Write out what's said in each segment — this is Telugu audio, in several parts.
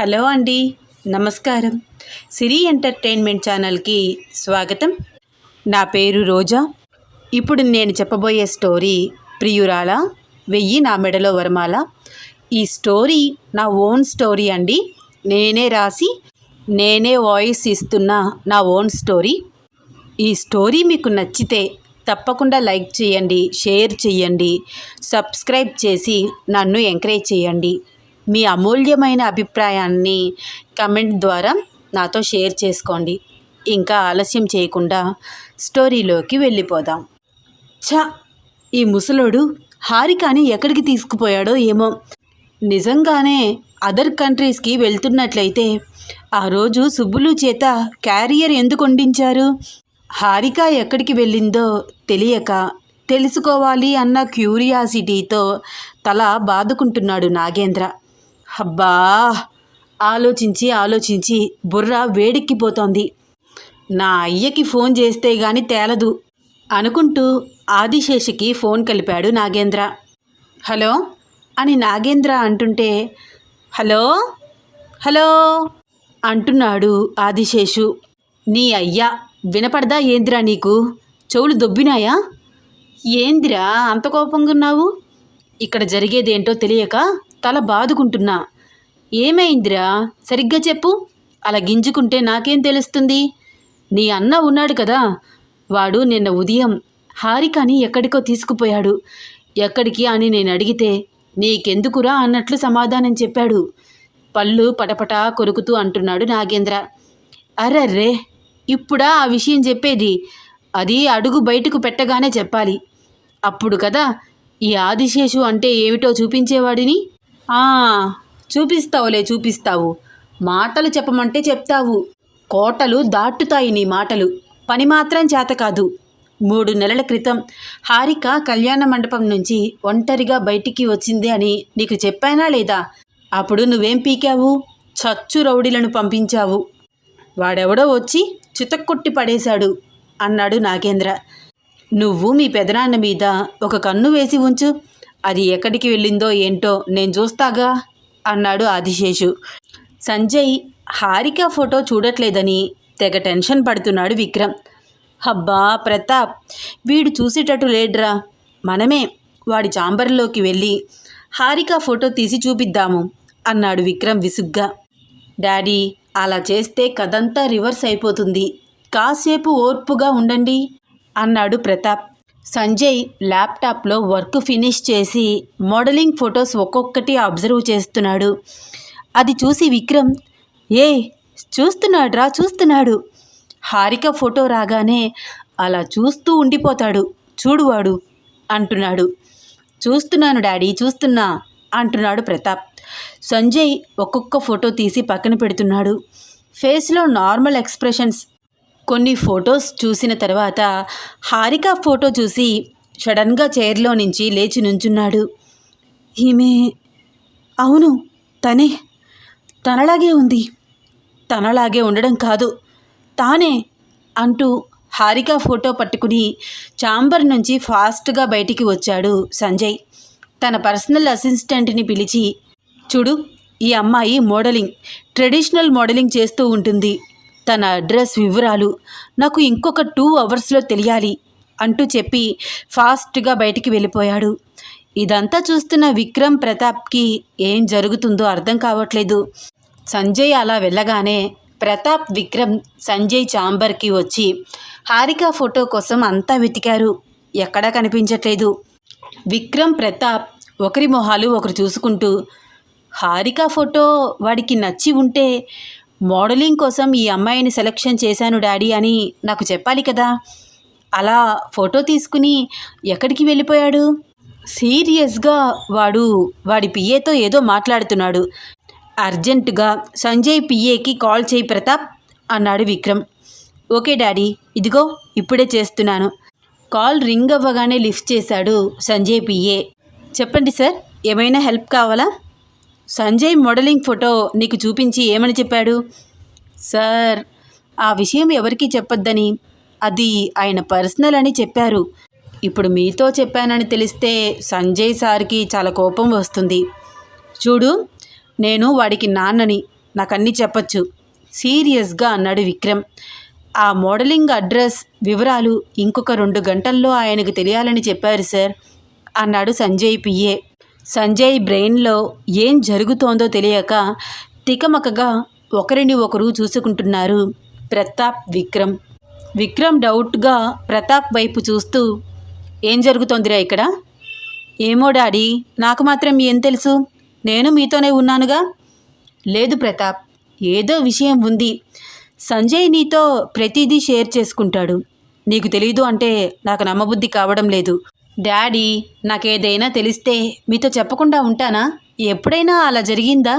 హలో అండి నమస్కారం. సిరి ఎంటర్టైన్మెంట్ ఛానల్కి స్వాగతం. నా పేరు రోజా. ఇప్పుడు నేను చెప్పబోయే స్టోరీ ప్రియురాల వెయ్యి నా మెడలో వరమాల. ఈ స్టోరీ నా ఓన్ స్టోరీ అండి. నేనే రాసి నేనే వాయిస్ ఇస్తున్న నా ఓన్ స్టోరీ. ఈ స్టోరీ మీకు నచ్చితే తప్పకుండా లైక్ చేయండి షేర్ చేయండి సబ్స్క్రైబ్ చేసి నన్ను ఎంకరేజ్ చేయండి. మీ అమూల్యమైన అభిప్రాయాన్ని కమెంట్ ద్వారా నాతో షేర్ చేసుకోండి. ఇంకా ఆలస్యం చేయకుండా స్టోరీలోకి వెళ్ళిపోదాం. ఛ! ఈ ముసలోడు హారికాని ఎక్కడికి తీసుకుపోయాడో ఏమో. నిజంగానే అదర్ కంట్రీస్కి వెళ్తున్నట్లయితే ఆ రోజు సుబ్బులు చేత క్యారియర్ ఎందుకు వండించారు? హారిక ఎక్కడికి వెళ్ళిందో తెలియక తెలుసుకోవాలి అన్న క్యూరియాసిటీతో తల బాదుకుంటున్నాడు నాగేంద్ర. అబ్బా! ఆలోచించి ఆలోచించి బుర్ర వేడెక్కిపోతోంది. నా అయ్యకి ఫోన్ చేస్తే గాని తేలదు అనుకుంటూ ఆదిశేషికి ఫోన్ కలిపాడు నాగేంద్ర. హలో? అని నాగేంద్ర అంటుంటే హలో? హలో? అంటున్నాడు ఆదిశేషు. నీ అయ్యా వినపడదా ఏందిరా నీకు? చెవులు దొబ్బినాయా? ఏందిరా అంత కోపంగా ఉన్నావు ఇక్కడ జరిగేదేంటో తెలియక తల బాదుకుంటున్నా. ఏమైందిరా సరిగ్గా చెప్పు. అలా గింజుకుంటే నాకేం తెలుస్తుంది? నీ అన్న ఉన్నాడు కదా. వాడు నిన్న ఉదయం హారికని ఎక్కడికో తీసుకుపోయాడు. ఎక్కడికి అని నేను అడిగితే నీకెందుకురా అన్నట్లు సమాధానం చెప్పాడు. పళ్ళు పటపటా కొరుకుతూ అంటున్నాడు నాగేంద్ర. అర్రర్రే ఇప్పుడా ఆ విషయం చెప్పేది? అది అడుగు బయటకు పెట్టగానే చెప్పాలి. అప్పుడు కదా ఈ ఆదిశేషు అంటే ఏమిటో చూపించేవాడిని? చూపిస్తావులే చూపిస్తావు. మాటలు చెప్పమంటే చెప్తావు. కోటలు దాటుతాయి నీ మాటలు. పని మాత్రం చేత కాదు. మూడు నెలల క్రితం హారిక కళ్యాణ మండపం నుంచి ఒంటరిగా బయటికి వచ్చింది అని నీకు చెప్పానా లేదా? అప్పుడు నువ్వేం పీకావు? చచ్చు రౌడీలను పంపించావు. వాడెవడో వచ్చి చితక్కొట్టి పడేశాడు అన్నాడు నాగేంద్ర. నువ్వు మీ పెదనాన్న మీద ఒక కన్ను వేసి ఉంచు. అది ఎక్కడికి వెళ్ళిందో ఏంటో నేను చూస్తాగా అన్నాడు ఆదిశేషు. సంజయ్ హారిక ఫోటో చూడట్లేదని తెగ టెన్షన్ పడుతున్నాడు విక్రమ్. హబ్బా ప్రతాప్ వీడు చూసేటట్టు లేడ్రా. మనమే వాడి చాంబర్లోకి వెళ్ళి హారిక ఫోటో తీసి చూపిద్దాము అన్నాడు విక్రమ్ విసుగ్గా. డాడీ అలా చేస్తే కథంతా రివర్స్ అయిపోతుంది. కాసేపు ఓర్పుగా ఉండండి అన్నాడు ప్రతాప్. సంజయ్ ల్యాప్టాప్లో వర్క్ ఫినిష్ చేసి మోడలింగ్ ఫొటోస్ ఒక్కొక్కటి అబ్జర్వ్ చేస్తున్నాడు. అది చూసి విక్రమ్ ఏ చూస్తున్నాడ్రా చూస్తున్నాడు. హారిక ఫోటో రాగానే అలా చూస్తూ ఉండిపోతాడు చూడువాడు అంటున్నాడు. చూస్తున్నాను డాడీ చూస్తున్నా అంటున్నాడు ప్రతాప్. సంజయ్ ఒక్కొక్క ఫోటో తీసి పక్కన పెడుతున్నాడు. ఫేస్లో నార్మల్ ఎక్స్ప్రెషన్స్ కొన్ని ఫొటోస్ చూసిన తర్వాత హారిక ఫోటో చూసి సడన్గా చైర్లో నుంచి లేచి నుంచున్నాడు. ఈమె అవును తనే. తనలాగే ఉంది. తనలాగే ఉండడం కాదు తానే అంటూ హారిక ఫోటో పట్టుకుని చాంబర్ నుంచి ఫాస్ట్గా బయటికి వచ్చాడు సంజయ్. తన పర్సనల్ అసిస్టెంట్ని పిలిచి చూడు ఈ అమ్మాయి మోడలింగ్ ట్రెడిషనల్ మోడలింగ్ చేస్తూ ఉంటుంది. తన అడ్రస్ వివరాలు నాకు ఇంకొక టూ అవర్స్లో తెలియాలి అంటూ చెప్పి ఫాస్ట్గా బయటికి వెళ్ళిపోయాడు. ఇదంతా చూస్తున్న విక్రమ్ ప్రతాప్కి ఏం జరుగుతుందో అర్థం కావట్లేదు. సంజయ్ అలా వెళ్ళగానే ప్రతాప్ విక్రమ్ సంజయ్ చాంబర్కి వచ్చి హారిక ఫోటో కోసం అంతా వెతికారు. ఎక్కడా కనిపించట్లేదు. విక్రమ్ ప్రతాప్ ఒకరి మొహాలు ఒకరు చూసుకుంటూ హారిక ఫోటో వాడికి నచ్చి ఉంటే మోడలింగ్ కోసం ఈ అమ్మాయిని సెలెక్షన్ చేశాను డాడీ అని నాకు చెప్పాలి కదా. అలా ఫోటో తీసుకుని ఎక్కడికి వెళ్ళిపోయాడు? సీరియస్గా వాడు వాడి పిఏతో ఏదో మాట్లాడుతున్నాడు. అర్జెంటుగా సంజయ్ పిఏకి కాల్ చేయి ప్రతాప్ అన్నాడు విక్రమ్. ఓకే డాడీ ఇదిగో ఇప్పుడే చేస్తున్నాను. కాల్ రింగ్ అవ్వగానే లిఫ్ట్ చేశాడు సంజయ్ పిఏ. చెప్పండి సార్ ఏమైనా హెల్ప్ కావాలా? సంజయ్ మోడలింగ్ ఫోటో నీకు చూపించి ఏమని చెప్పాడు? సార్ ఆ విషయం ఎవరికీ చెప్పొద్దని. అది ఆయన పర్సనల్ అని చెప్పారు. ఇప్పుడు మీతో చెప్పానని తెలిస్తే సంజయ్ సార్కి చాలా కోపం వస్తుంది. చూడు నేను వాడికి నాన్నని నాకు చెప్పచ్చు. సీరియస్గా అన్నాడు విక్రమ్. ఆ మోడలింగ్ అడ్రస్ వివరాలు ఇంకొక రెండు గంటల్లో ఆయనకు తెలియాలని చెప్పారు సార్ అన్నాడు సంజయ్ పిఏ. సంజయ్ బ్రెయిన్లో ఏం జరుగుతోందో తెలియక తికమకగా ఒకరిని ఒకరు చూసుకుంటున్నారు ప్రతాప్ విక్రమ్. విక్రమ్ డౌట్గా ప్రతాప్ వైపు చూస్తూ ఏం జరుగుతోందిరా ఇక్కడ? ఏమో డాడీ నాకు మాత్రం ఏం తెలుసు? నేను మీతోనే ఉన్నానుగా? లేదు ప్రతాప్ ఏదో విషయం ఉంది. సంజయ్ నీతో ప్రతిదీ షేర్ చేసుకుంటాడు. నీకు తెలీదు అంటే నాకు నమ్మబుద్ధి కావడం లేదు. డాడీ నాకేదైనా తెలిస్తే మీతో చెప్పకుండా ఉంటానా? ఎప్పుడైనా అలా జరిగిందా?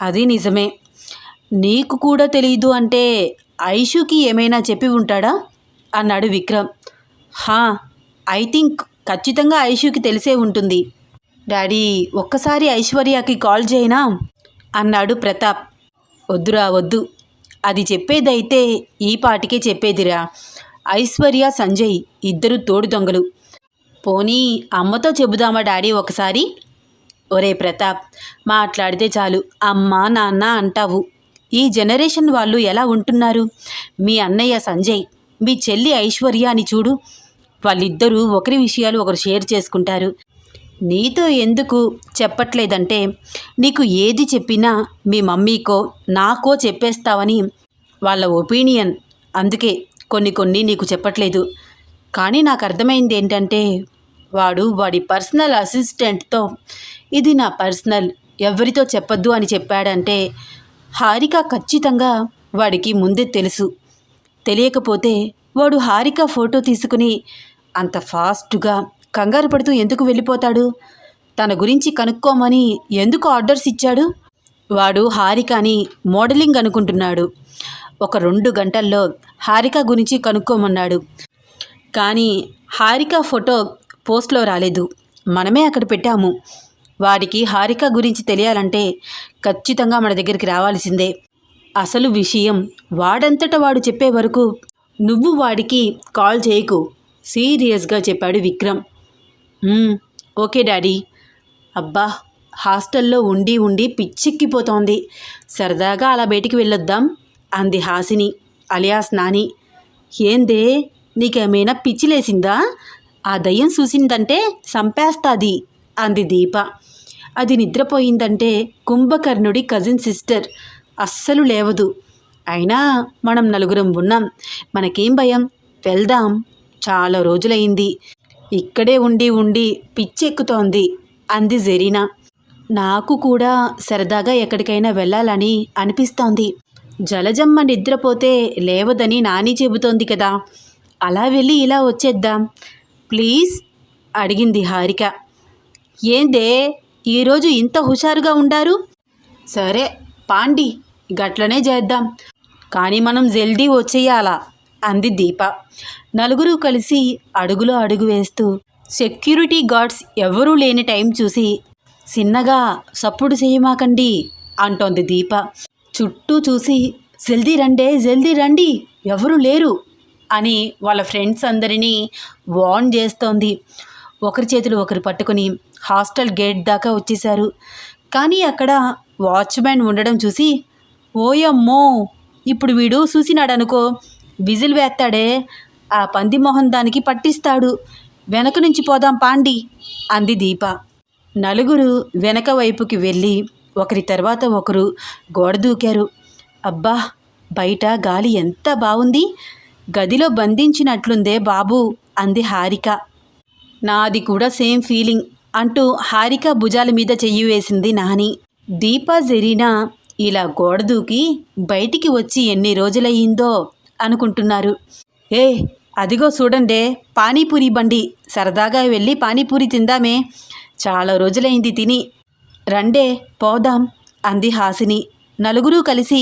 అది నిజమే. నీకు కూడా తెలీదు అంటే ఐషుకి ఏమైనా చెప్పి ఉంటాడా? అన్నాడు విక్రమ్. హా ఐ థింక్ ఖచ్చితంగా ఐషుకి తెలిసే ఉంటుంది. డాడీ ఒక్కసారి ఐశ్వర్యకి కాల్ చేయనా? అన్నాడు ప్రతాప్. వద్దురా వద్దు. అది చెప్పేదైతే ఈ పాటికే చెప్పేదిరా. ఐశ్వర్య సంజయ్ ఇద్దరు తోడు దొంగలు. పోనీ అమ్మతో చెబుదామా డాడీ ఒకసారి? ఒరే ప్రతాప్ మాట్లాడితే చాలు. అమ్మ నాన్న అంటావు. ఈ జనరేషన్ వాళ్ళు ఎలా ఉంటున్నారు? మీ అన్నయ్య సంజయ్ మీ చెల్లి ఐశ్వర్య అని చూడు. వాళ్ళిద్దరూ ఒకరి విషయాలు ఒకరు షేర్ చేసుకుంటారు. నీతో ఎందుకు చెప్పట్లేదంటే నీకు ఏది చెప్పినా మీ మమ్మీకో నాకో చెప్పేస్తావని వాళ్ళ ఒపీనియన్. అందుకే కొన్ని కొన్ని నీకు చెప్పట్లేదు. కానీ నాకు అర్థమైంది ఏంటంటే వాడు వాడి పర్సనల్ అసిస్టెంట్తో ఇది నా పర్సనల్ ఎవరితో చెప్పొద్దు అని చెప్పాడంటే హారిక ఖచ్చితంగా వాడికి ముందే తెలుసు. తెలియకపోతే వాడు హారిక ఫోటో తీసుకుని అంత ఫాస్ట్గా కంగారు పడుతూ ఎందుకు వెళ్ళిపోతాడు? తన గురించి కనుక్కోమని ఎందుకు ఆర్డర్స్ ఇచ్చాడు? వాడు హారికని మోడలింగ్ అనుకుంటున్నాడు. ఒక రెండు గంటల్లో హారిక గురించి కనుక్కోమన్నాడు. కానీ హారిక ఫోటో పోస్ట్లో రాలేదు. మనమే అక్కడ పెట్టాము. వాడికి హారిక గురించి తెలియాలంటే ఖచ్చితంగా మన దగ్గరికి రావాల్సిందే. అసలు విషయం వాడంతట వాడు చెప్పే వరకు నువ్వు వాడికి కాల్ చేయకు. సీరియస్గా చెప్పాడు విక్రమ్. Okay daddy. అబ్బా హాస్టల్లో ఉండి ఉండి పిచ్చెక్కిపోతోంది. సరదాగా అలా బయటికి వెళ్ళొద్దాం. అంది హాసిని అలియాస్ నాని. ఏందే నీకేమైనా పిచ్చిలేసిందా? ఆ దయ్యం చూసిందంటే సంపేస్తాది అంది దీప. అది నిద్రపోయిందంటే కుంభకర్ణుడి కజిన్ సిస్టర్ అస్సలు లేవదు. అయినా మనం నలుగురం ఉన్నాం. మనకేం భయం? వెళ్దాం. చాలా రోజులైంది. ఇక్కడే ఉండి ఉండి పిచ్చెక్కుతోంది అంది జెరీనా. నాకు కూడా సరదాగా ఎక్కడికైనా వెళ్ళాలని అనిపిస్తోంది. జలజమ్మ నిద్రపోతే లేవదని నాని చెబుతోంది కదా. అలా వెళ్ళి ఇలా వచ్చేద్దాం. ప్లీజ్ అడిగింది హారిక. ఏందే ఈరోజు ఇంత హుషారుగా ఉండారు? సరే పాండి గట్లనే చేద్దాం. కానీ మనం జల్దీ వచ్చేయాలా అంది దీప. నలుగురు కలిసి అడుగులో అడుగు వేస్తూ సెక్యూరిటీ గార్డ్స్ ఎవరూ లేని టైం చూసి చిన్నగా సప్పుడు చేయమాకండి అంటోంది దీప. చుట్టూ చూసి జల్దీ రండే జల్దీ రండి ఎవరు లేరు అని వాళ్ళ ఫ్రెండ్స్ అందరినీ వార్న్ చేస్తోంది. ఒకరి చేతులు ఒకరు పట్టుకుని హాస్టల్ గేట్ దాకా వచ్చేశారు. కానీ అక్కడ వాచ్మ్యాన్ ఉండడం చూసి ఓయమ్మో ఇప్పుడు వీడు చూసినాడనుకో విజిల్ వేస్తాడే ఆ పంది మొహం దానికి పట్టిస్తాడు వెనక నుంచి పోదాం పాండి అంది దీప. నలుగురు వెనక వైపుకి వెళ్ళి ఒకరి తర్వాత ఒకరు గోడ దూకారు. అబ్బా బయట గాలి ఎంత బాగుంది గదిలో బంధించినట్లుందే బాబు అంది హారిక. నాది కూడా సేమ్ ఫీలింగ్ అంటూ హారిక భుజాల మీద చెయ్యి వేసింది నాని. దీపా జెరీనా ఇలా గోడ దూకి బయటికి వచ్చి ఎన్ని రోజులయ్యిందో అనుకుంటున్నారు. ఏ అదిగో చూడండే పానీపూరి బండి. సరదాగా వెళ్ళి పానీపూరి తిందామే. చాలా రోజులైంది తిని. రండే పోదాం అంది హాసిని. నలుగురు కలిసి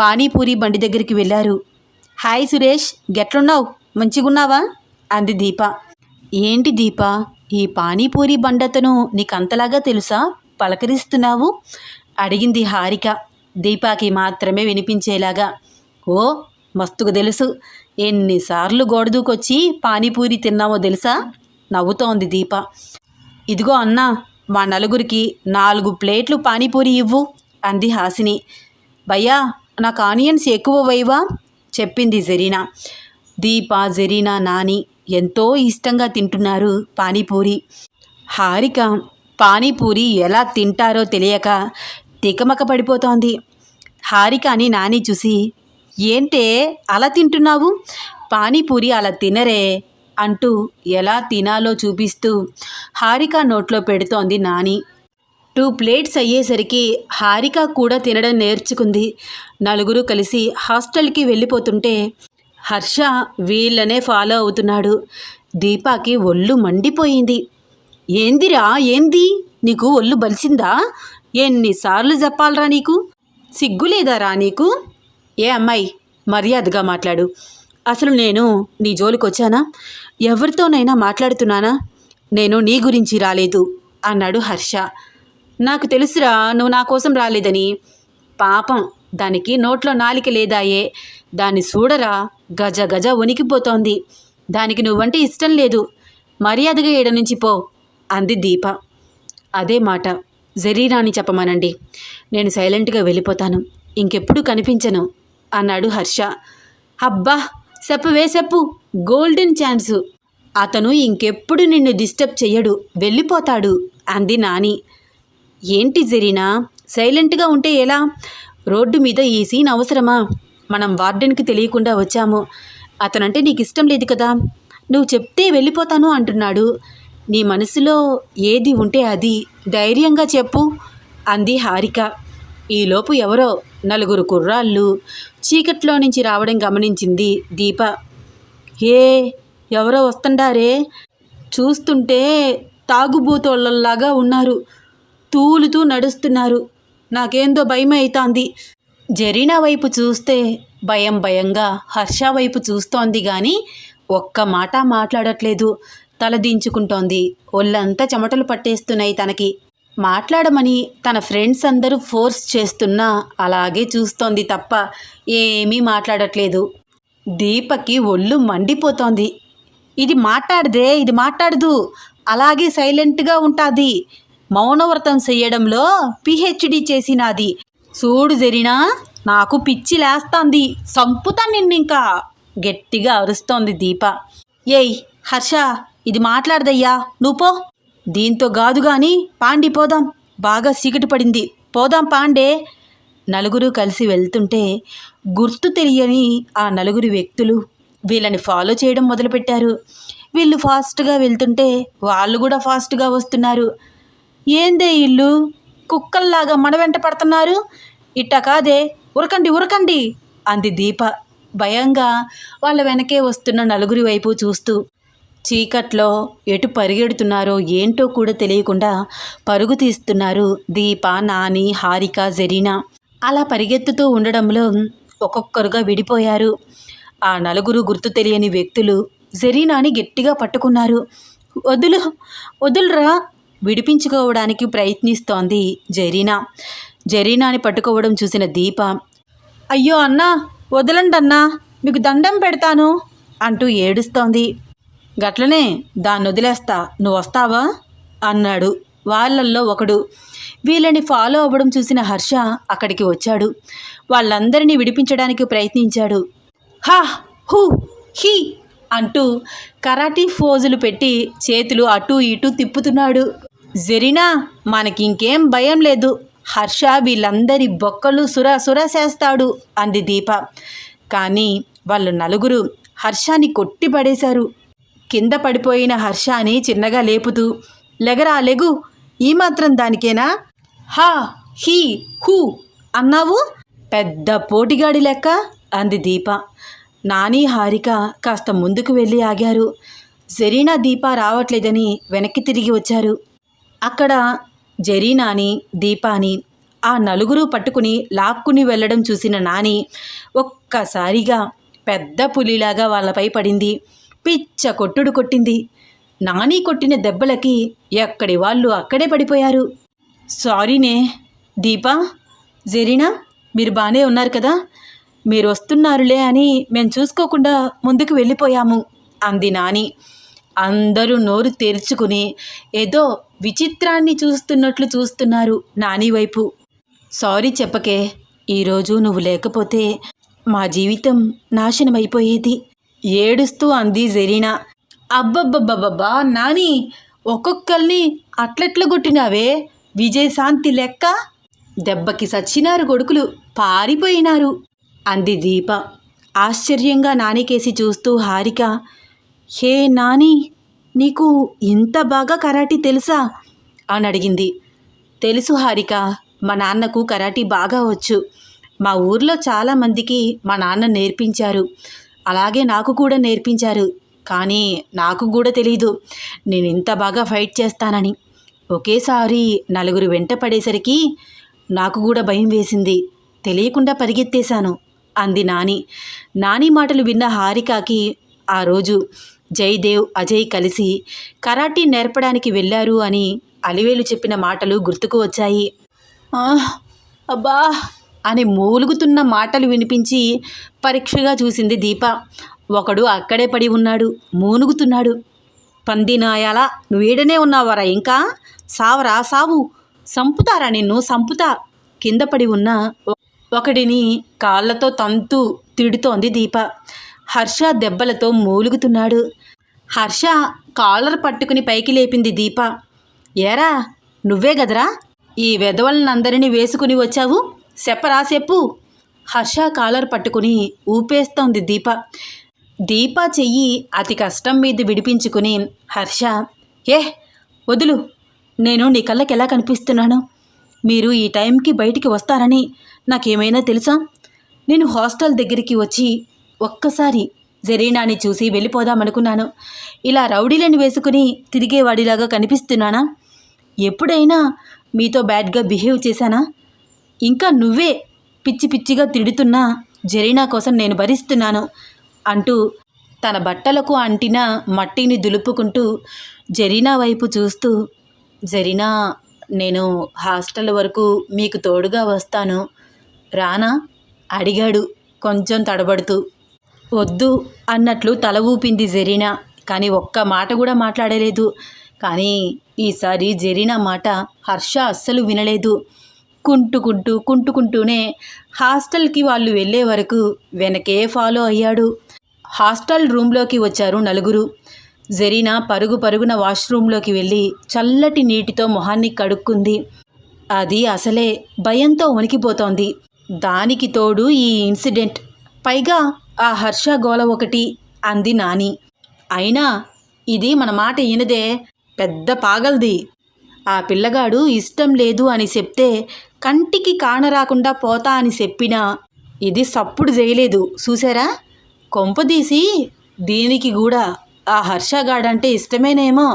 పానీపూరి బండి దగ్గరికి వెళ్ళారు. హాయ్ సురేష్ గెట్లున్నావు? మంచిగున్నావా? అంది దీప. ఏంటి దీప? ఈ పానీపూరి బండతను నీకంతలాగా తెలుసా? పలకరిస్తున్నావు? అడిగింది హారిక. దీపాకి మాత్రమే వినిపించేలాగా. ఓ మస్తుకు తెలుసు. ఎన్నిసార్లు గోడదూకొచ్చి పానీపూరి తిన్నావో తెలుసా? నవ్వుతోంది దీప. ఇదిగో అన్నా మా నలుగురికి నాలుగు ప్లేట్లు పానీపూరి ఇవ్వు అంది హాసిని. భయ్యా నాకు ఆనియన్స్ ఎక్కువ వైవా చెప్పింది జరీనా. దీప జరీనా నాని ఎంతో ఇష్టంగా తింటున్నారు పానీపూరి. హారిక పానీపూరి ఎలా తింటారో తెలియక తికమక పడిపోతోంది. హారికని నాని చూసి ఏంటే అలా తింటున్నావు? పానీపూరి అలా తినరే అంటూ ఎలా తినాలో చూపిస్తూ హారిక నోట్లో పెడుతోంది నాని. టూ ప్లేట్స్ అయ్యేసరికి హారిక కూడా తినడం నేర్చుకుంది. నలుగురు కలిసి హాస్టల్కి వెళ్ళిపోతుంటే హర్ష వీళ్ళనే ఫాలో అవుతున్నాడు. దీపాకి ఒళ్ళు మండిపోయింది. ఏందిరా ఏంది? నీకు ఒళ్ళు బలిసిందా? ఎన్నిసార్లు చెప్పాలరా నీకు? సిగ్గులేదారా నీకు? ఏ అమ్మాయి మర్యాదగా మాట్లాడు. అసలు నేను నీ జోలికొచ్చానా? ఎవరితోనైనా మాట్లాడుతున్నానా? నేను నీ గురించి రాలేదు అన్నాడు హర్ష. నాకు తెలుసురా నువ్వు నా కోసం రాలేదని. పాపం దానికి నోట్లో నాలిక లేదాయే. దాన్ని చూడరా గజ గజ వణికిపోతోంది. దానికి నువ్వంటే ఇష్టం లేదు. మర్యాదగా ఏడ నుంచి పో అంది దీప. అదే మాట. జరీరాని చెప్పమనండి. నేను సైలెంట్గా వెళ్ళిపోతాను. ఇంకెప్పుడు కనిపించను అన్నాడు హర్ష. అబ్బా! చెప్పవే చెప్పు? గోల్డెన్ ఛాన్సు అతను ఇంకెప్పుడు నిన్ను డిస్టర్బ్ చెయ్యడు వెళ్ళిపోతాడు అంది నాని. ఏంటి జరీనా? సైలెంట్గా ఉంటే ఎలా? రోడ్డు మీద ఈ సీన్ అవసరమా? మనం వార్డెన్కి తెలియకుండా వచ్చాము. అతనంటే నీకు ఇష్టం లేదు కదా? నువ్వు చెప్తే వెళ్ళిపోతాను అంటున్నాడు. నీ మనసులో ఏది ఉంటే అది. ధైర్యంగా చెప్పు అంది హారిక. ఈలోపు ఎవరో నలుగురు కుర్రాళ్ళు చీకట్లో నుంచి రావడం గమనించింది దీప. ఏ ఎవరో వస్తుండారే? చూస్తుంటే తాగుబోతోళ్ళలాగా ఉన్నారు. తూలుతూ నడుస్తున్నారు. నాకేందో భయం అవుతోంది జరీనా వైపు చూస్తే భయం భయంగా హర్ష వైపు చూస్తోంది కానీ ఒక్క మాట మాట్లాడట్లేదు. తలదించుకుంటోంది. ఒళ్ళంతా చెమటలు పట్టేస్తున్నాయి తనకి. మాట్లాడమని తన ఫ్రెండ్స్ అందరూ ఫోర్స్ చేస్తున్నా అలాగే చూస్తోంది తప్ప ఏమీ మాట్లాడట్లేదు. దీపకి ఒళ్ళు మండిపోతోంది. ఇది మాట్లాడదే ఇది మాట్లాడదు. అలాగే సైలెంట్గా ఉంటుంది. మౌనవ్రతం చేయడంలో పిహెచ్డి చేసినది. చూడు జరినా నాకు పిచ్చి లేస్తాంది. సంపుతా నిన్నింకా. గట్టిగా అరుస్తోంది దీప. ఏయ్ హర్ష ఇది మాట్లాడదయ్యా. నువ్వు పో. దీంతో గాదుగాని పాండి పోదాం. బాగా చీకటి పడింది. పోదాం పాండే. నలుగురు కలిసి వెళ్తుంటే గుర్తు తెలియని ఆ నలుగురు వ్యక్తులు వీళ్ళని ఫాలో చేయడం మొదలుపెట్టారు. వీళ్ళు ఫాస్ట్గా వెళ్తుంటే వాళ్ళు కూడా ఫాస్ట్గా వస్తున్నారు. ఏందే ఇల్లు? కుక్కల్లాగా మన వెంట పడుతున్నారు. ఇట్ట కాదే ఉరకండి ఉరకండి అంది దీప. భయంగా వాళ్ళ వెనకే వస్తున్న నలుగురి వైపు చూస్తూ చీకట్లో ఎటు పరిగెడుతున్నారో ఏంటో కూడా తెలియకుండా పరుగు తీస్తున్నారు దీప నాని హారిక జరీనా. అలా పరిగెత్తుతూ ఉండడంలో ఒక్కొక్కరుగా విడిపోయారు. ఆ నలుగురు గుర్తు తెలియని వ్యక్తులు జరీనాని గట్టిగా పట్టుకున్నారు. వదులు వదులురా విడిపించుకోవడానికి ప్రయత్నిస్తోంది జరీనా. జరీనాని పట్టుకోవడం చూసిన దీప అయ్యో అన్నా వదలండి అన్నా మీకు దండం పెడతాను అంటూ ఏడుస్తోంది. గట్లనే దాన్ని వదిలేస్తా నువ్వు వస్తావా అన్నాడు. వాళ్ళల్లో ఒకడు. వీళ్ళని ఫాలో అవ్వడం చూసిన హర్ష అక్కడికి వచ్చాడు. వాళ్ళందరినీ విడిపించడానికి ప్రయత్నించాడు. హా! హూ! హీ! అంటూ కరాటీ ఫోజులు పెట్టి చేతులు అటూ ఇటూ తిప్పుతున్నాడు. జరీనా మనకింకేం భయం లేదు. హర్ష వీళ్ళందరి బొక్కలు సురా సురా చేస్తాడు అంది దీప. కానీ వాళ్ళు నలుగురు హర్షాన్ని కొట్టి పడేశారు కింద పడిపోయిన హర్షాని చిన్నగా లేపుతూ లెగరా లెగు ఈ మాత్రం దానికేనా? హా హీ హూ అన్నావు? పెద్ద పోటీగాడి లెక్క అంది దీప. నాని హారిక కాస్త ముందుకు వెళ్ళి ఆగారు. జరీనా దీప రావట్లేదని వెనక్కి తిరిగి వచ్చారు. అక్కడ జరీనాని దీపాని ఆ నలుగురు పట్టుకుని లాక్కుని వెళ్ళడం చూసిన నాని ఒక్కసారిగా పెద్ద పులిలాగా వాళ్ళపై పడింది. పిచ్చ కొట్టుడు కొట్టింది. నాని కొట్టిన దెబ్బలకి ఎక్కడి వాళ్ళు అక్కడే పడిపోయారు. సారీనే దీపా జరీనా మీరు బాగానే ఉన్నారు కదా? మీరు వస్తున్నారులే అని మేము చూసుకోకుండా ముందుకు వెళ్ళిపోయాము అంది నాని. అందరూ నోరు తెరుచుకుని ఏదో విచిత్రాన్ని చూస్తున్నట్లు చూస్తున్నారు నాని వైపు. సారీ చెప్పకే ఈరోజు నువ్వు లేకపోతే మా జీవితం నాశనమైపోయేది. ఏడుస్తూ అంది జరీనా. అబ్బబ్బబ్బబ్బబ్బా నాని ఒక్కొక్కరిని అట్లెట్ల కొట్టినావే విజయశాంతి లెక్క? దెబ్బకి సచ్చినారు కొడుకులు పారిపోయినారు అంది దీప. ఆశ్చర్యంగా నానికేసి చూస్తూ హారిక హే నాని నీకు ఇంత బాగా కరాటీ తెలుసా? అని అడిగింది. తెలుసు హారిక మా నాన్నకు కరాటీ బాగా వచ్చు. మా ఊర్లో చాలామందికి మా నాన్న నేర్పించారు. అలాగే నాకు కూడా నేర్పించారు. కానీ నాకు కూడా తెలీదు. నేను ఇంత బాగా ఫైట్ చేస్తానని. ఒకేసారి నలుగురు వెంట పడేసరికి నాకు కూడా భయం వేసింది. తెలియకుండా పరిగెత్తేశాను అంది నాని. నాని మాటలు విన్న హారికకి ఆ రోజు జయదేవ్ అజయ్ కలిసి కరాటీ నేర్పడానికి వెళ్ళారు అని అలివేలు చెప్పిన మాటలు గుర్తుకు వచ్చాయి. అబ్బా! అని మూలుగుతున్న మాటలు వినిపించి పరీక్షగా చూసింది దీప. ఒకడు అక్కడే పడి ఉన్నాడు మూనుగుతున్నాడు పందినాయాలా నువ్వేడనే ఉన్నావరా ఇంకా? సావరా సావు. సంపుతారా నిన్ను? సంపుతా. కింద పడి ఉన్న ఒకడిని కాళ్ళతో తంతు తిడుతోంది దీప. హర్ష దెబ్బలతో మూలుగుతున్నాడు. హర్ష కాలర్ పట్టుకుని పైకి లేపింది దీప. ఏరా నువ్వే గదరా? ఈ వెధవలనందరినీ వేసుకుని వచ్చావు? చెప్పరా చెప్పు హర్ష కాలర్ పట్టుకుని ఊపేస్తోంది దీప. దీప చెయ్యి అతి కష్టం మీద విడిపించుకుని హర్ష ఏ వదులు నేను నీ కళ్ళకి ఎలా కనిపిస్తున్నాను? మీరు ఈ టైంకి బయటికి వస్తారని నాకేమైనా తెలుసా? నేను హాస్టల్ దగ్గరికి వచ్చి ఒక్కసారి జరీనాని చూసి వెళ్ళిపోదామనుకున్నాను. ఇలా రౌడీలను వేసుకుని తిరిగేవాడిలాగా కనిపిస్తున్నానా? ఎప్పుడైనా మీతో బ్యాడ్గా బిహేవ్ చేశానా? ఇంకా నువ్వే పిచ్చి పిచ్చిగా తిడుతున్నా జరీనా కోసం నేను భరిస్తున్నాను అంటూ తన బట్టలకు అంటిన మట్టిని దులుపుకుంటూ జరీనా వైపు చూస్తూ జరీనా నేను హాస్టల్ వరకు మీకు తోడుగా వస్తాను. రానా అడిగాడు కొంచెం తడబడుతూ. వద్దు అన్నట్లు తల ఊపింది జరీనా. కానీ ఒక్క మాట కూడా మాట్లాడలేదు. కానీ ఈసారి జరీనా మాట హర్ష అస్సలు వినలేదు. కుంటుకుంటూ కుంటుకుంటూనే హాస్టల్కి వాళ్ళు వెళ్ళే వరకు వెనకే ఫాలో అయ్యాడు. హాస్టల్ రూమ్లోకి వచ్చారు నలుగురు. జరీనా పరుగు పరుగున వాష్రూమ్లోకి వెళ్ళి చల్లటి నీటితో మొహాన్ని కడుక్కుంది. అది అసలే భయంతో వణికిపోతోంది. దానికి తోడు ఈ ఇన్సిడెంట్. పైగా ఆ హర్ష గోల ఒకటి అంది నాని. అయినా ఇది మన మాట ఈయనదే. పెద్ద పాగల్ది. ఆ పిల్లగాడు ఇష్టం లేదు అని చెప్తే కంటికి కానరాకుండా పోతా అని చెప్పినా. ఇది సప్పుడు చేయలేదు చూసారా కొంపదీసి దీనికి కూడా ఆ హర్షగాడంటే ఇష్టమేనేమో.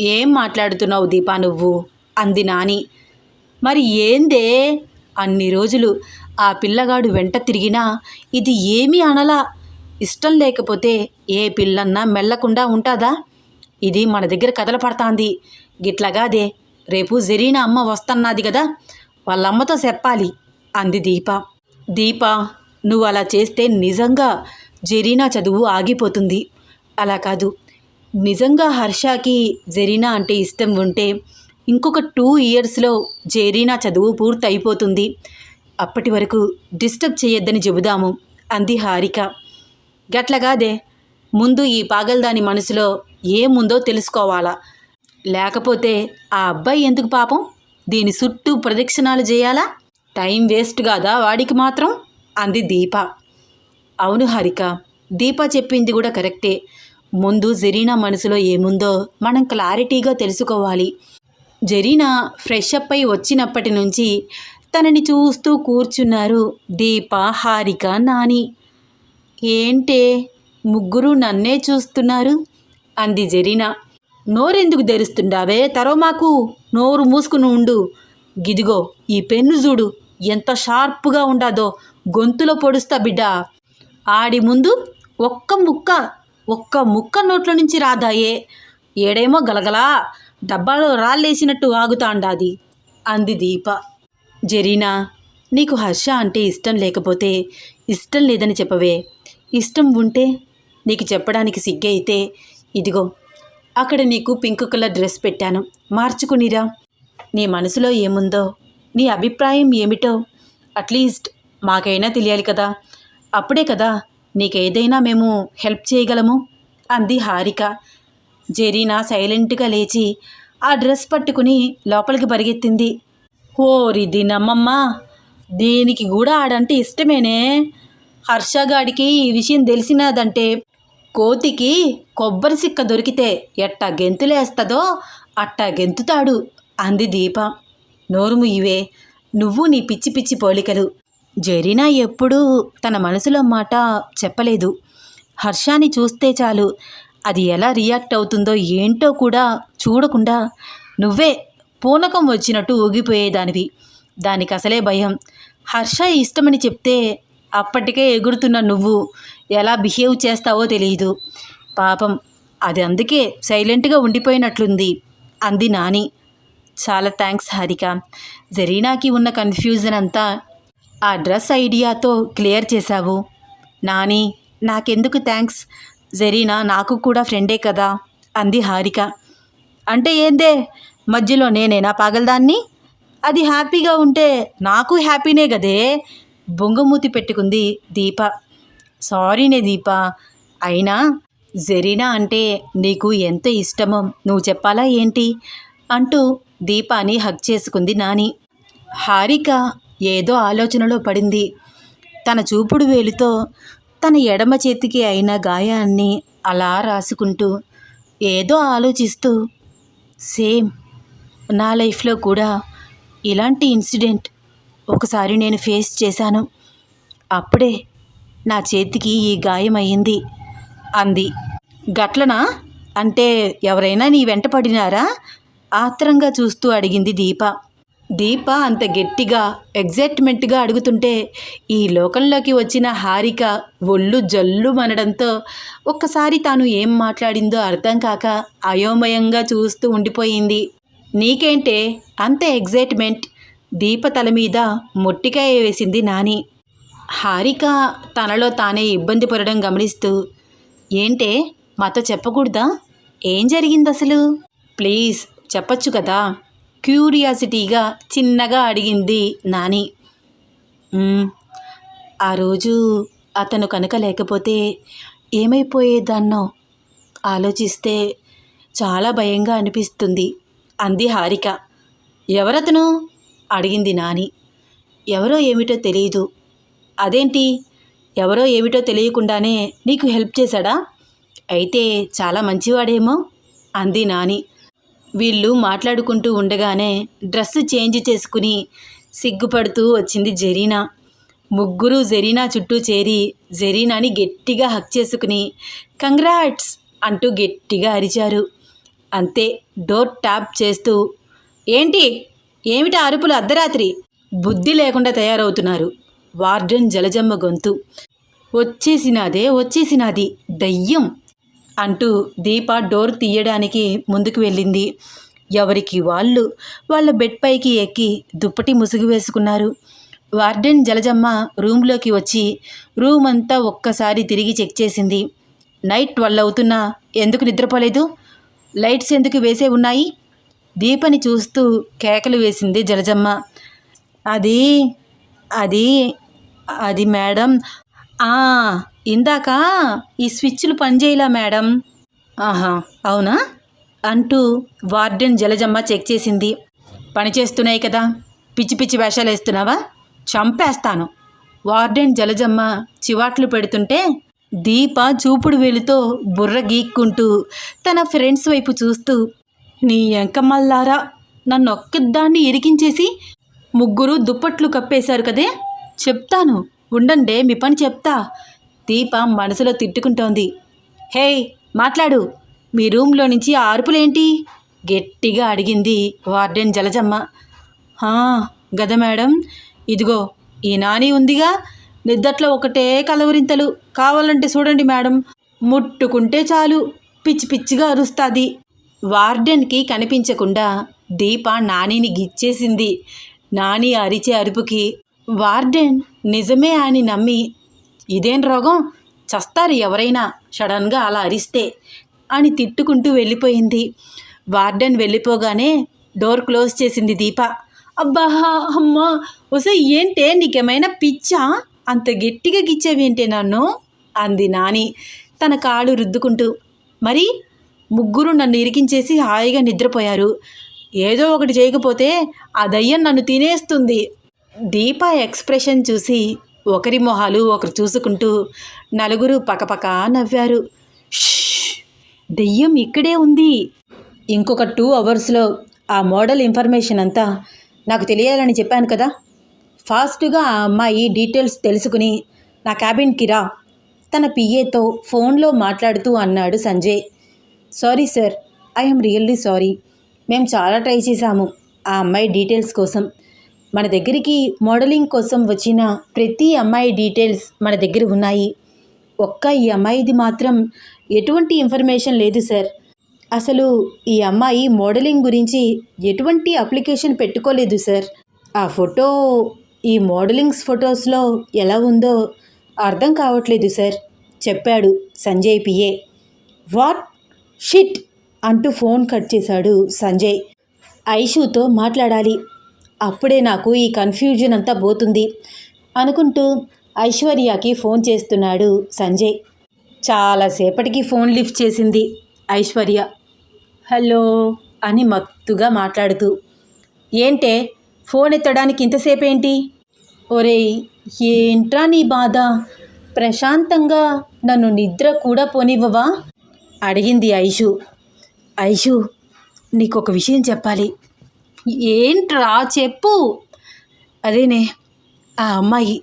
ఏం మాట్లాడుతున్నావు దీపా నువ్వు? అంది నాని. మరి ఏందే? అన్ని రోజులు ఆ పిల్లగాడు వెంట తిరిగినా ఇది ఏమీ అనలా. ఇష్టం లేకపోతే ఏ పిల్లన్నా మెల్లకుండా ఉంటుందా? ఇది మన దగ్గర కథలు పడతాంది. గిట్లగాదే రేపు జరీనా అమ్మ వస్తన్నది కదా వాళ్ళమ్మతో చెప్పాలి అంది దీప. దీప నువ్వు అలా చేస్తే నిజంగా జరీనా చదువు ఆగిపోతుంది. అలా కాదు నిజంగా హర్షకి జరీనా అంటే ఇష్టం ఉంటే ఇంకొక టూ ఇయర్స్లో జరీనా చదువు పూర్తి అయిపోతుంది అప్పటి వరకు డిస్టర్బ్ చేయొద్దని చెబుదాము అంది హారిక. గట్లగాదే ముందు ఈ పాగల్దాని మనసులో ఏముందో తెలుసుకోవాలా లేకపోతే ఆ అబ్బాయి ఎందుకు పాపం? దీని చుట్టూ ప్రదక్షిణాలు చేయాలా? టైం వేస్ట్ కాదా వాడికి మాత్రం? అంది దీప. అవును హరిక దీప చెప్పింది కూడా కరెక్టే. ముందు జరీనా మనసులో ఏముందో మనం క్లారిటీగా తెలుసుకోవాలి. జరీనా ఫ్రెష్ అప్ అయి వచ్చినప్పటి నుంచి తనని చూస్తూ కూర్చున్నారు దీప హారిక నాని. ఏంటే ముగ్గురు నన్నే చూస్తున్నారు? అంది జరీనా. నోరెందుకు తెరుస్తుండావే? తరో మాకు నోరు మూసుకుని ఉండు. గిదిగో ఈ పెన్ను చూడు. ఎంత షార్ప్గా ఉండాదో. గొంతులో పొడుస్తా బిడ్డ. ఆడి ముందు ఒక్క ముక్క ఒక్క ముక్క నోట్ల నుంచి రాదాయే. ఏడేమో గలగలా. డబ్బాలో రాళ్ళేసినట్టు ఆగుతాండాది. అంది దీప. జరీనా నీకు హర్ష అంటే ఇష్టం లేకపోతే ఇష్టం లేదని చెప్పవే. ఇష్టం ఉంటే నీకు చెప్పడానికి సిగ్గైతే ఇదిగో అక్కడ నీకు పింక్ కలర్ డ్రెస్ పెట్టాను. మార్చుకునిరా. నీ మనసులో ఏముందో నీ అభిప్రాయం ఏమిటో అట్లీస్ట్ మాకైనా తెలియాలి కదా. అప్పుడే కదా నీకేదైనా మేము హెల్ప్ చేయగలము? అంది హారిక. జెరీనా సైలెంట్గా లేచి ఆ డ్రెస్ పట్టుకుని లోపలికి పరిగెత్తింది. ఓరి దినమ్మమ్మ దీనికి కూడా ఆడంటే ఇష్టమేనే? హర్షగాడికి ఈ విషయం తెలిసినదంటే కోతికి కొబ్బరి సిక్క దొరికితే ఎట్ట గెంతులేస్తుందో అట్టా గెంతుతాడు అంది దీప. నోరుము ఇవే నువ్వు నీ పిచ్చి పిచ్చి పోలికలు. జరీనా ఎప్పుడూ తన మనసులో మాట చెప్పలేదు. హర్షాని చూస్తే చాలు అది ఎలా రియాక్ట్ అవుతుందో ఏంటో కూడా చూడకుండా నువ్వే పూనకం వచ్చినట్టు ఊగిపోయేదానివి. దానికి అసలే భయం. హర్ష ఇష్టమని చెప్తే అప్పటికే ఎగురుతున్న నువ్వు ఎలా బిహేవ్ చేస్తావో తెలియదు పాపం అది అందుకే సైలెంట్గా ఉండిపోయినట్లుంది అంది నాని. చాలా థ్యాంక్స్ హారిక. జరీనాకి ఉన్న కన్ఫ్యూజన్ అంతా ఆ డ్రెస్ ఐడియాతో క్లియర్ చేశావు. నాని నాకెందుకు థ్యాంక్స్ జరీనా నాకు కూడా ఫ్రెండే కదా అంది హారిక. అంటే ఏందే? మధ్యలో నేనేనా పాగలదాన్ని? అది హ్యాపీగా ఉంటే నాకు హ్యాపీనే గదే? బొంగమూతి పెట్టుకుంది దీప. సారీనే దీప. అయినా జరీనా అంటే నీకు ఎంత ఇష్టమో నువ్వు చెప్పాలా ఏంటి? అంటూ దీపాని హక్ చేసుకుంది నాని. హారిక ఏదో ఆలోచనలో పడింది. తన చూపుడు వేలుతో తన ఎడమ చేతికి అయిన గాయాన్ని అలా రాసుకుంటూ ఏదో ఆలోచిస్తూ సేమ్ నా లైఫ్లో కూడా ఇలాంటి ఇన్సిడెంట్ ఒకసారి నేను ఫేస్ చేశాను. అప్పుడే నా చేతికి ఈ గాయమయ్యింది. అంది. గట్లనా? అంటే ఎవరైనా నీ వెంట పడినారా? ఆత్రంగా చూస్తూ అడిగింది దీప. దీప అంత గట్టిగా ఎగ్జైట్మెంట్గా అడుగుతుంటే ఈ లోకంలోకి వచ్చిన హారిక ఒళ్ళు జల్లు మనడంతో ఒక్కసారి తాను ఏం మాట్లాడిందో అర్థం కాక అయోమయంగా చూస్తూ ఉండిపోయింది. నీకేంటే అంత ఎగ్జైట్మెంట్? దీప తల మీద మొట్టికాయ వేసింది నాని. హారిక తనలో తానే ఇబ్బంది పడడం గమనిస్తూ ఏంటే మాతో చెప్పకూడదా? ఏం జరిగింది అసలు ప్లీజ్ చెప్పచ్చు కదా? క్యూరియాసిటీగా చిన్నగా అడిగింది నాని. ఆ రోజు అతను కనుక లేకపోతే ఏమైపోయేదాన్నో ఆలోచిస్తే చాలా భయంగా అనిపిస్తుంది అంది హారిక. ఎవరతను? అడిగింది నాని. ఎవరో ఏమిటో తెలియదు అదేంటి? ఎవరో ఏమిటో తెలియకుండానే నీకు హెల్ప్ చేశాడా? అయితే చాలా మంచివాడేమో అంది నాని. వీళ్ళు మాట్లాడుకుంటూ ఉండగానే డ్రెస్ చేంజ్ చేసుకుని సిగ్గుపడుతూ వచ్చింది జరీనా. ముగ్గురు జరీనా చుట్టూ చేరి జరీనాని గట్టిగా హక్ చేసుకుని కంగ్రాట్స్ అంటూ గట్టిగా అరిచారు. అంతే డోర్ ట్యాప్ చేస్తూ ఏంటి? ఏమిటి అరుపులు అర్ధరాత్రి? బుద్ధి లేకుండా తయారవుతున్నారు. వార్డెన్ జలజమ్మ గొంతు. వచ్చేసినాదే వచ్చేసినాది దయ్యం! అంటూ దీప డోర్ తీయడానికి ముందుకు వెళ్ళింది. ఎవరికి వాళ్ళు వాళ్ళ బెడ్ పైకి ఎక్కి దుప్పటి ముసుగు వేసుకున్నారు. వార్డెన్ జలజమ్మ రూమ్లోకి వచ్చి రూమ్ అంతా ఒక్కసారి తిరిగి చెక్ చేసింది. నైట్ ట్వెల్వ్ అవుతున్నా ఎందుకు నిద్రపోలేదు? లైట్స్ ఎందుకు వేసే ఉన్నాయి? దీపని చూస్తూ కేకలు వేసింది జలజమ్మ. అది అది అది మేడం. ఆ, ఇందాక ఈ స్విచ్లు పనిచేయలా మేడం. ఆహా అవునా? అంటూ వార్డెన్ జలజమ్మ చెక్ చేసింది. పని చేస్తున్నాయి కదా పిచ్చి పిచ్చి వేషాలు వేస్తున్నావా? చంపేస్తాను. వార్డెన్ జలజమ్మ చివాట్లు పెడుతుంటే దీప చూపుడు వేలుతో బుర్ర గీక్కుంటూ తన ఫ్రెండ్స్ వైపు చూస్తూ నీ ఎంకమల్లారా నన్ను ఒక్కదాన్ని ఇరికించేసి ముగ్గురు దుప్పట్లు కప్పేశారు కదే? చెప్తాను. ఉండండే మీ పని చెప్తా. దీప మనసులో తిట్టుకుంటోంది. హే మాట్లాడు. మీ రూమ్లో నుంచి ఆ అరుపులేంటి? గట్టిగా అడిగింది వార్డెన్ జలజమ్మ. గద మేడం. ఇదిగో ఈ నాని ఉందిగా. నిద్దట్లో ఒకటే కలవరింతలు. కావాలంటే చూడండి మేడం. ముట్టుకుంటే చాలు. పిచ్చి పిచ్చిగా అరుస్తుంది. వార్డెన్కి కనిపించకుండా దీప నానిని గిచ్చేసింది. నాని అరిచే అరుపుకి వార్డెన్ నిజమే అని నమ్మి ఇదేం రోగం? చస్తారు ఎవరైనా సడన్గా అలా అరిస్తే అని తిట్టుకుంటూ వెళ్ళిపోయింది. వార్డెన్ వెళ్ళిపోగానే డోర్ క్లోజ్ చేసింది దీప. అబ్బా అమ్మా ఒసే ఏంటే నీకేమైనా పిచ్చా? అంత గట్టిగా గిచ్చావేంటే నన్ను? అంది నాని. తన కాళ్ళు రుద్దుకుంటూ మరి? ముగ్గురు నన్ను ఇరికించేసి హాయిగా నిద్రపోయారు. ఏదో ఒకటి చేయకపోతే ఆ దయ్యం నన్ను తినేస్తుంది. దీప ఎక్స్ప్రెషన్ చూసి ఒకరి మొహాలు ఒకరు చూసుకుంటూ నలుగురు పకపక నవ్వారు. దెయ్యం ఇక్కడే ఉంది. ఇంకొక టూ అవర్స్లో ఆ మోడల్ ఇన్ఫర్మేషన్ అంతా నాకు తెలియాలని చెప్పాను కదా. ఫాస్ట్గా ఆ అమ్మాయి డీటెయిల్స్ తెలుసుకుని నా క్యాబిన్కి రా. తన పిఏతో ఫోన్లో మాట్లాడుతూ అన్నాడు Sanjay. Sorry sir I'm really sorry. మేము చాలా ట్రై చేశాము ఆ అమ్మాయి డీటెయిల్స్ కోసం. మన దగ్గరికి మోడలింగ్ కోసం వచ్చిన ప్రతి అమ్మాయి డీటెయిల్స్ మన దగ్గర ఉన్నాయి. ఒక్క ఈ అమ్మాయిది మాత్రం ఎటువంటి ఇన్ఫర్మేషన్ లేదు సార్. అసలు ఈ అమ్మాయి మోడలింగ్ గురించి ఎటువంటి అప్లికేషన్ పెట్టుకోలేదు సార్. ఆ ఫోటో ఈ మోడలింగ్స్ ఫొటోస్లో ఎలా ఉందో అర్థం కావట్లేదు సార్. చెప్పాడు సంజయ్ పిఏ. వాట్? షిట్! అంటూ ఫోన్ కట్ చేశాడు సంజయ్. ఐషుతో మాట్లాడాలి. అప్పుడే నాకు ఈ కన్ఫ్యూజన్ అంతా పోతుంది అనుకుంటూ ఐశ్వర్యకి ఫోన్ చేస్తున్నాడు సంజయ్. చాలాసేపటికి ఫోన్ లిఫ్ట్ చేసింది ఐశ్వర్య. హలో అని మత్తుగా మాట్లాడుతూ. ఏంటే? ఫోన్ ఎత్తడానికి ఇంతసేపు ఏంటి ఒరేయ్ ఏంట్రా నీ బాధ? ప్రశాంతంగా నన్ను నిద్ర కూడా పోనివ్వవా? అడిగింది ఐషు. ఐషు నీకు ఒక విషయం చెప్పాలి. ఏంట్రా చెప్పు. అదేనే ఆ అమ్మాయి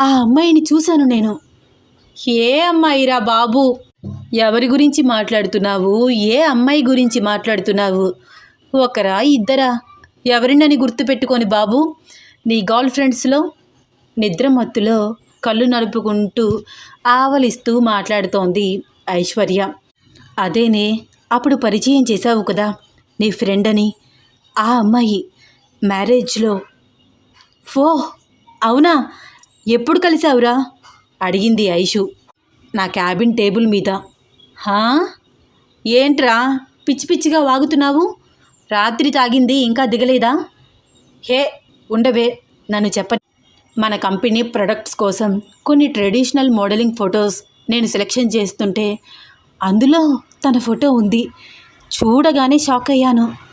ఆ అమ్మాయిని చూశాను నేను. ఏ అమ్మాయిరా బాబు? ఎవరి గురించి మాట్లాడుతున్నావు? ఏ అమ్మాయి గురించి మాట్లాడుతున్నావు? ఒకరా ఇద్దరా? ఎవరినని గుర్తుపెట్టుకొని బాబు? నీ గర్ల్ ఫ్రెండ్స్లో నిద్ర మత్తులో కళ్ళు నలుపుకుంటూ ఆవలిస్తూ మాట్లాడుతోంది ఐశ్వర్య. అదేనే అప్పుడు పరిచయం చేశావు కదా నీ ఫ్రెండ్ అని ఆ అమ్మాయి మ్యారేజ్లో ఓ అవునా? ఎప్పుడు కలిసావురా? అడిగింది ఐషు. నా క్యాబిన్ టేబుల్ మీద. హా? ఏంట్రా? పిచ్చి పిచ్చిగా వాగుతున్నావు? రాత్రి తాగింది ఇంకా దిగలేదా? హే ఉండవే నన్ను చెప్ప మన కంపెనీ ప్రొడక్ట్స్ కోసం కొన్ని ట్రెడిషనల్ మోడలింగ్ ఫొటోస్ నేను సెలెక్షన్ చేస్తుంటే అందులో తన ఫోటో ఉంది. చూడగానే షాక్ అయ్యాను.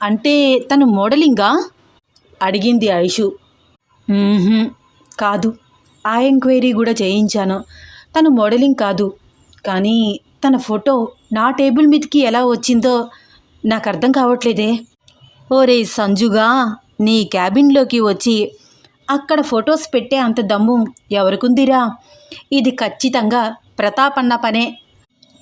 అంటే తను మోడలింగా? అడిగింది ఐషు కాదు. ఆ ఎంక్వైరీ కూడా చేయించాను. తను మోడలింగ్ కాదు. కానీ తన ఫోటో నా టేబుల్ మీదకి ఎలా వచ్చిందో నాకు అర్థం కావట్లేదే. ఓరే సంజుగా నీ క్యాబిన్లోకి వచ్చి అక్కడ ఫొటోస్ పెట్టే అంత దమ్ము ఎవరికుందిరా? ఇది ఖచ్చితంగా ప్రతాపన్న పనే.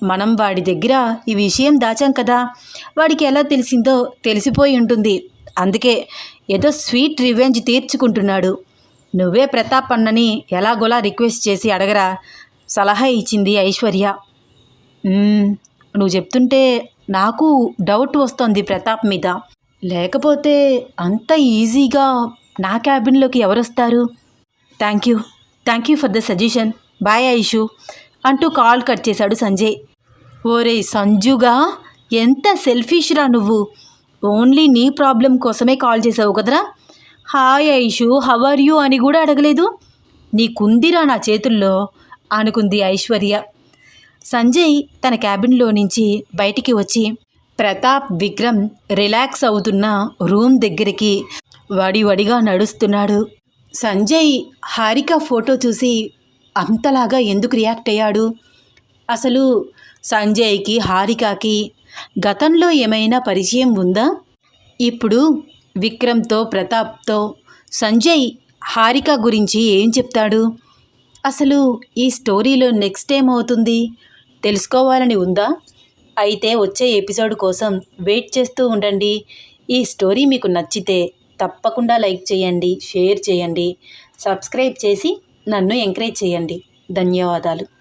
మనం వాడి దగ్గర ఈ విషయం దాచాం కదా. వాడికి ఎలా తెలిసిందో తెలిసిపోయి ఉంటుంది. అందుకే ఏదో స్వీట్ రివెంజ్ తీర్చుకుంటున్నాడు. నువ్వే ప్రతాప్ అన్నని ఎలాగోలా రిక్వెస్ట్ చేసి అడగరా. సలహా ఇచ్చింది ఐశ్వర్య. నువ్వు చెప్తుంటే నాకు డౌట్ వస్తుంది ప్రతాప్ మీద. లేకపోతే అంత ఈజీగా నా క్యాబిన్లోకి ఎవరు వస్తారు thank you. Thank you for the suggestion. Bye Aishu. అంటూ కాల్ కట్ చేశాడు సంజయ్. ఓరే సంజుగా ఎంత సెల్ఫిష్రా నువ్వు. ఓన్లీ నీ ప్రాబ్లం కోసమే కాల్ చేసావు కదరా. Hi Aishu how are you అని కూడా అడగలేదు. నీకుందిరా నా చేతుల్లో అనుకుంది ఐశ్వర్య. సంజయ్ తన క్యాబిన్లో నుంచి బయటికి వచ్చి ప్రతాప్ విక్రమ్ రిలాక్స్ అవుతున్న రూమ్ దగ్గరికి వడి వడిగా నడుస్తున్నాడు. సంజయ్ హారిక ఫోటో చూసి అంతలాగా ఎందుకు రియాక్ట్ అయ్యాడు? అసలు సంజయ్కి హారికకి గతంలో ఏమైనా పరిచయం ఉందా? ఇప్పుడు విక్రమ్తో ప్రతాప్తో సంజయ్ హారిక గురించి ఏం చెప్తాడు? అసలు ఈ స్టోరీలో నెక్స్ట్ ఏమవుతుంది? తెలుసుకోవాలని ఉందా? అయితే వచ్చే ఎపిసోడ్ కోసం వెయిట్ చేస్తూ ఉండండి. ఈ స్టోరీ మీకు నచ్చితే తప్పకుండా లైక్ చేయండి షేర్ చేయండి సబ్స్క్రైబ్ చేసి నన్ను ఎంకరేజ్ చేయండి. ధన్యవాదాలు.